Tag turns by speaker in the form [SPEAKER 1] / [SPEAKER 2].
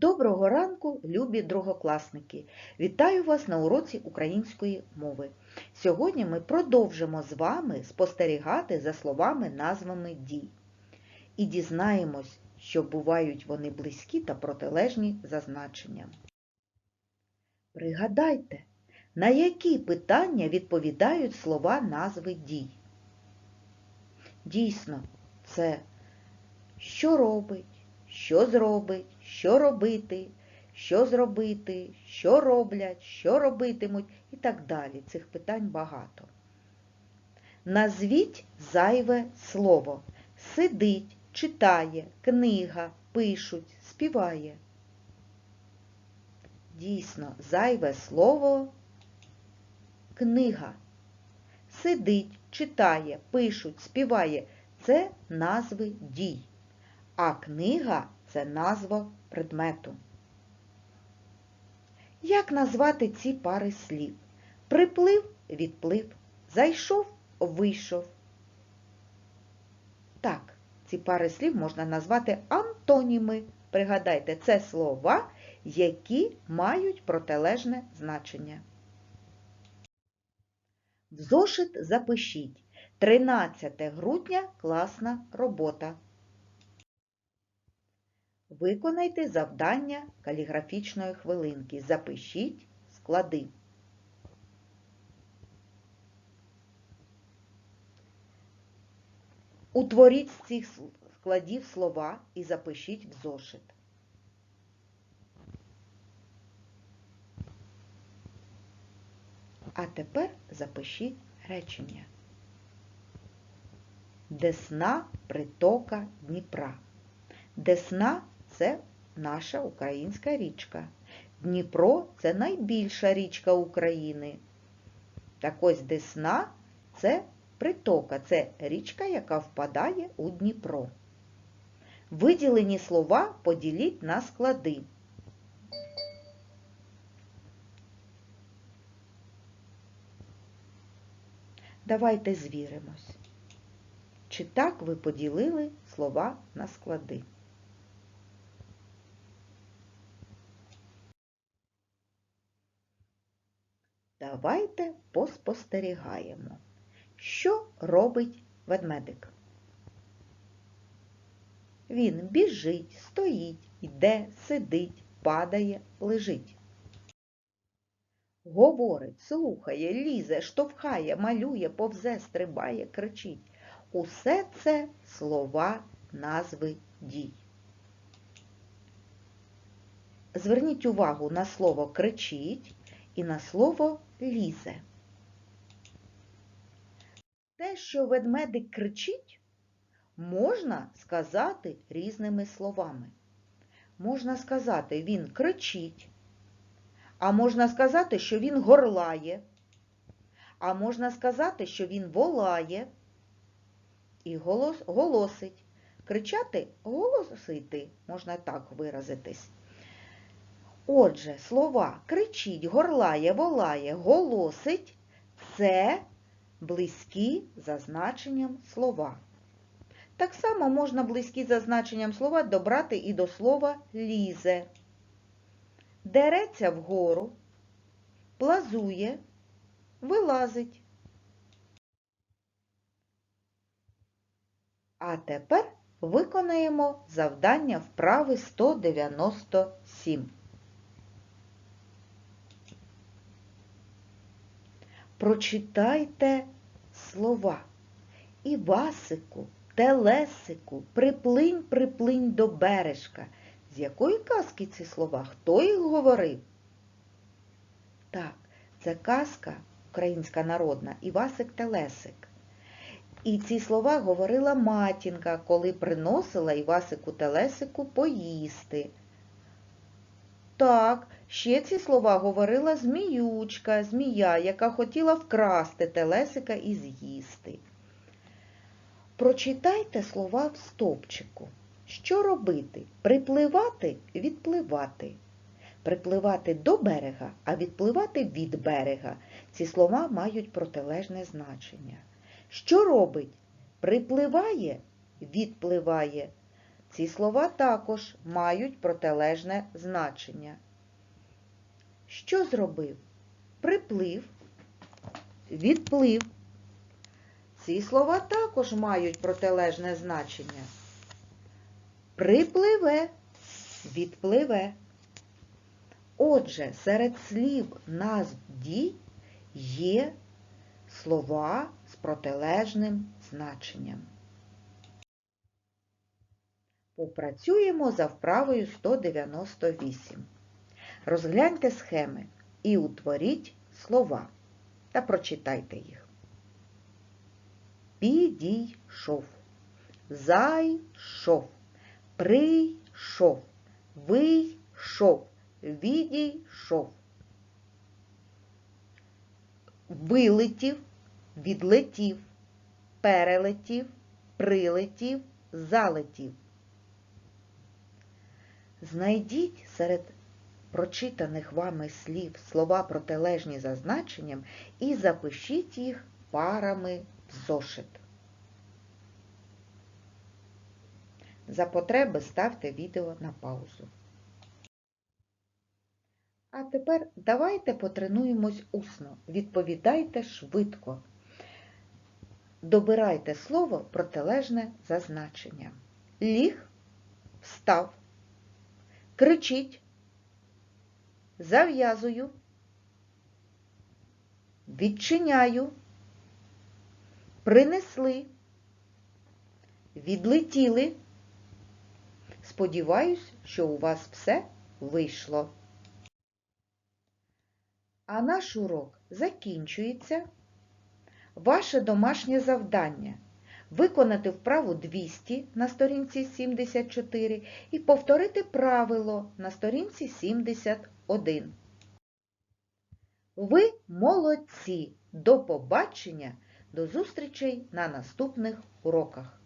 [SPEAKER 1] Доброго ранку, любі другокласники! Вітаю вас на уроці української мови. Сьогодні ми продовжимо з вами спостерігати за словами назвами дій. І дізнаємось, що бувають вони близькі та протилежні за значенням. Пригадайте, на які питання відповідають слова назви дій. Дійсно, це що робить, що зробить, що робити, що зробити, що роблять, що робитимуть і так далі. Цих питань багато. Назвіть зайве слово. Сидить, читає, книга, пишуть, співає. Дійсно, зайве слово книга. Сидить, читає, пишуть, співає це назви дій. А книга це назва предмету. Як назвати ці пари слів? Приплив, відплив, зайшов, вийшов. Так, ці пари слів можна назвати антоніми. Пригадайте, це слова, які мають протилежне значення. В зошит запишіть 13 грудня класна робота. Виконайте завдання каліграфічної хвилинки. Запишіть склади. Утворіть з цих складів слова і запишіть в зошит. А тепер запишіть речення. Десна притока Дніпра. Десна це наша українська річка. Дніпро це найбільша річка України. Так ось Десна це притока, це річка, яка впадає у Дніпро. Виділені слова поділіть на склади. Давайте звіримось. Чи так ви поділили слова на склади? Давайте поспостерігаємо, що робить ведмедик. Він біжить, стоїть, йде, сидить, падає, лежить. Говорить, слухає, лізе, штовхає, малює, повзе, стрибає, кричить. Усе це слова назви дій. Зверніть увагу на слово кричить і на слово лізе. Те, що ведмедик кричить, можна сказати різними словами. Можна сказати, він кричить, а можна сказати, що він горлає, а можна сказати, що він волає і голос, голосить. Кричати голосити, можна так виразитись. Отже, слова кричить, горлає, волає, голосить це близькі за значенням слова. Так само можна близькі за значенням слова добрати і до слова лізе. Дереться вгору, плазує, вилазить. А тепер виконаємо завдання вправи 197. Прочитайте слова. Івасику, телесику, приплинь, приплинь до бережка. З якої казки ці слова? Хто їх говорив? Так, це казка українська народна Івасик Телесик. І ці слова говорила матінка, коли приносила Івасику Телесику поїсти. Так, ще ці слова говорила зміючка, змія, яка хотіла вкрасти Телесика і з'їсти. Прочитайте слова в стовпчику. Що робити? Припливати, відпливати. Припливати до берега, а відпливати від берега. Ці слова мають протилежне значення. Що робить? Припливає, відпливає. Ці слова також мають протилежне значення. Що зробив? Приплив, відплив. Ці слова також мають протилежне значення. Припливе, відпливе. Отже, серед слів назв дій є слова з протилежним значенням. Попрацюємо за вправою 198. Розгляньте схеми і утворіть слова та прочитайте їх. Підійшов, зайшов, прийшов, вийшов, відійшов. Вилетів, відлетів, перелетів, прилетів, залетів. Знайдіть серед прочитаних вами слів слова протилежні за значенням і запишіть їх парами в зошит. За потреби ставте відео на паузу. А тепер давайте потренуємось усно. Відповідайте швидко. Добирайте слово протилежне за значенням. Ліг, встав, кричить, зав'язую, відчиняю, принесли, відлетіли. Сподіваюсь, що у вас все вийшло. А наш урок закінчується. Ваше домашнє завдання виконати вправу 200 на сторінці 74 і повторити правило на сторінці 71. Ви молодці! До побачення! До зустрічей на наступних уроках!